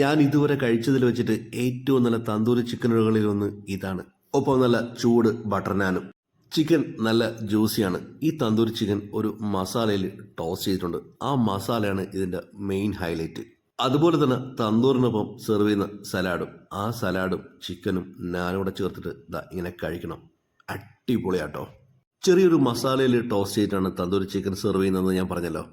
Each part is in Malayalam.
ഞാൻ ഇതുവരെ കഴിച്ചതിൽ വെച്ചിട്ട് ഏറ്റവും നല്ല തന്തൂരി ചിക്കനുകളിൽ ഒന്ന് ഇതാണ്. ഒപ്പം നല്ല ചൂട് ബട്ടർ നാനും ചിക്കൻ നല്ല ജ്യൂസിയാണ് ഈ തന്തൂരി ചിക്കൻ ഒരു മസാലയിൽ ടോസ് ചെയ്തിട്ടുണ്ട്. ആ മസാലയാണ് ഇതിന്റെ മെയിൻ ഹൈലൈറ്റ് അതുപോലെ തന്നെ തന്തൂറിനൊപ്പം സെർവ് ചെയ്യുന്ന സലാഡും ആ സലാഡും ചിക്കനും നാനും കൂടെ ചേർത്തിട്ട് ഇങ്ങനെ കഴിക്കണം. അടിപൊളിയാട്ടോ. ചെറിയൊരു മസാലയിൽ ടോസ്റ്റ് ചെയ്തിട്ടാണ് തന്തൂരി ചിക്കൻ സെർവ് ചെയ്യുന്നതെന്ന് ഞാൻ പറഞ്ഞല്ലോ.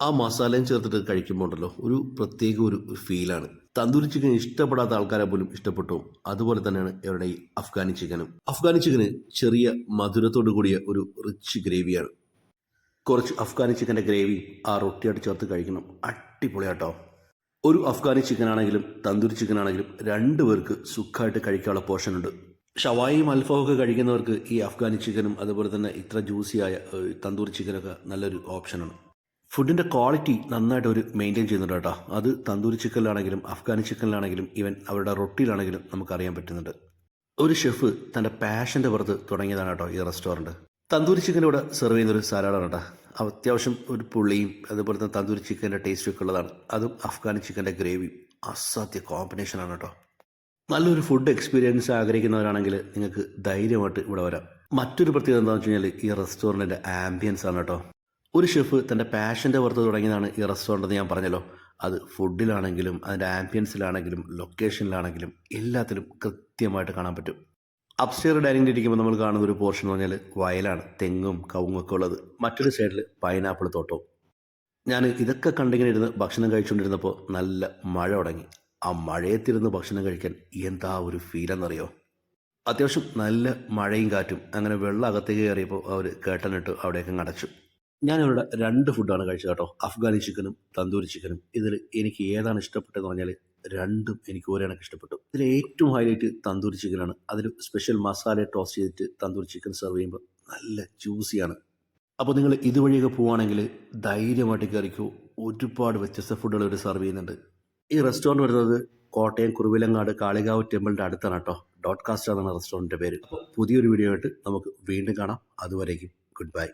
ആ മസാലയും ചേർത്തിട്ട് കഴിക്കുമ്പോൾ ഉണ്ടല്ലോ ഒരു പ്രത്യേക ഒരു ഫീലാണ് തന്തൂരി ചിക്കൻ ഇഷ്ടപ്പെടാത്ത ആൾക്കാരെ പോലും ഇഷ്ടപ്പെട്ടു. അതുപോലെ തന്നെയാണ് ഇവരുടെ ഈ അഫ്ഗാനി ചിക്കനും അഫ്ഗാനി ചിക്കന് ചെറിയ മധുരത്തോടു കൂടിയ ഒരു റിച്ച് ഗ്രേവിയാണ് കുറച്ച് അഫ്ഗാനി ചിക്കന്റെ ഗ്രേവി ആ റൊട്ടിയായിട്ട് ചേർത്ത് കഴിക്കണം. അടിപൊളിയാട്ടോ. ഒരു അഫ്ഗാനി ചിക്കൻ ആണെങ്കിലും തന്തൂരി ചിക്കൻ ആണെങ്കിലും രണ്ടു പേർക്ക് സുഖമായിട്ട് കഴിക്കാനുള്ള പോർഷൻ ഉണ്ട്. അൽഫവും ഒക്കെ കഴിക്കുന്നവർക്ക് ഈ അഫ്ഗാനി ചിക്കനും അതുപോലെ തന്നെ ഇത്ര ജ്യൂസിയായ തന്തൂരി ചിക്കനൊക്കെ നല്ലൊരു ഓപ്ഷനാണ് ഫുഡിന്റെ ക്വാളിറ്റി നന്നായിട്ട് ഒരു മെയിന്റെയിൻ ചെയ്യുന്നുണ്ട് കേട്ടോ. അത് തന്തൂരി ചിക്കനിലാണെങ്കിലും അഫ്ഗാനി ചിക്കനിലാണെങ്കിലും ഈവൻ അവരുടെ റൊട്ടിയിലാണെങ്കിലും നമുക്കറിയാൻ പറ്റുന്നുണ്ട്. ഒരു ഷെഫ് തന്റെ പാഷന്റെ പുറത്ത് തുടങ്ങിയതാണ് കേട്ടോ ഈ റെസ്റ്റോറന്റ് തന്തൂരി ചിക്കൻ ഇവിടെ സെർവ് ചെയ്യുന്ന ഒരു സാലഡാണ് കേട്ടോ. അത്യാവശ്യം ഒരു പുള്ളിയും അതുപോലെ തന്നെ തന്തൂരി ചിക്കന്റെ ടേസ്റ്റ് ഒക്കെ ഉള്ളതാണ്. അതും അഫ്ഗാനി ചിക്കന്റെ ഗ്രേവിയും അസാധ്യ കോമ്പിനേഷനാണ് കേട്ടോ. നല്ലൊരു ഫുഡ് എക്സ്പീരിയൻസ് ആഗ്രഹിക്കുന്നവരാണെങ്കിൽ നിങ്ങൾക്ക് ധൈര്യമായിട്ട് ഇവിടെ വരാം. മറ്റൊരു പ്രത്യേകത എന്താണെന്ന് വെച്ച് കഴിഞ്ഞാൽ ഈ റെസ്റ്റോറന്റിന്റെ ആംബിയൻസ് ആണ് കേട്ടോ. ഒരു ഷെഫ് തന്റെ പാഷന്റെ പുറത്ത് തുടങ്ങിയതാണ് ഈ റെസ്റ്റോറന്റ് എന്ന് ഞാൻ പറഞ്ഞല്ലോ. അത് ഫുഡിലാണെങ്കിലും അതിന്റെ ആംബിയൻസിലാണെങ്കിലും ലൊക്കേഷനിലാണെങ്കിലും എല്ലാത്തിലും കൃത്യമായിട്ട് കാണാൻ പറ്റും. അപ്സ്റ്റെയർ ഡൈനിങ് ഇരിക്കുമ്പോൾ നമ്മൾ കാണുന്ന ഒരു പോർഷൻ എന്ന് പറഞ്ഞാൽ വയലാണ് തെങ്ങും കവുങ്ങൊക്കെ ഉള്ളത്. മറ്റൊരു സൈഡിൽ പൈനാപ്പിൾ തോട്ടവും. ഞാൻ ഇതൊക്കെ കണ്ടിങ്ങനെ ഇരുന്ന് ഭക്ഷണം കഴിച്ചുകൊണ്ടിരുന്നപ്പോൾ നല്ല മഴ തുടങ്ങി. ആ മഴയത്തിരുന്ന് ഭക്ഷണം കഴിക്കാൻ എന്താ ഒരു ഫീലെന്നറിയോ അത്യാവശ്യം നല്ല മഴയും കാറ്റും. അങ്ങനെ വെള്ളം അകത്തേക്ക് കയറിയപ്പോൾ അവർ കേട്ടനിട്ട് അവിടെയൊക്കെ അടച്ചു. ഞാൻ ഇവിടെ രണ്ട് ഫുഡാണ് കഴിച്ചത് കേട്ടോ. അഫ്ഗാനി ചിക്കനും തന്തൂരി ചിക്കനും. ഇതിൽ എനിക്ക് ഏതാണ് ഇഷ്ടപ്പെട്ടതെന്ന് പറഞ്ഞാൽ രണ്ടും എനിക്ക് ഒരേ കണക്ക് ഇഷ്ടപ്പെട്ടു. ഇതിൽ ഏറ്റവും ഹൈലൈറ്റ് തന്തൂരി ചിക്കനാണ്. അതിൽ സ്പെഷ്യൽ മസാല ടോസ് ചെയ്തിട്ട് തന്തൂരി ചിക്കൻ സെർവ് ചെയ്യുമ്പോൾ നല്ല ജ്യൂസിയാണ് അപ്പോൾ നിങ്ങൾ ഇതുവഴിയൊക്കെ പോവുകയാണെങ്കിൽ ധൈര്യമായിട്ട് കയറിക്കോ ഒരുപാട് വ്യത്യസ്ത ഫുഡുകൾ ഇവർ സെർവ് ചെയ്യുന്നുണ്ട്. ഈ റെസ്റ്റോറന്റ് വരുന്നത് കോട്ടയം കുറുവിലങ്ങാട് കാളികാവ് ടെമ്പിളിന്റെ അടുത്താണ് കേട്ടോ. ഡോട്ട് കാസ്റ്റ് എന്നാണ് റെസ്റ്റോറന്റിന്റെ പേര്. അപ്പോൾ പുതിയൊരു വീഡിയോ ആയിട്ട് നമുക്ക് വീണ്ടും കാണാം. അതുവരേക്കും ഗുഡ് ബൈ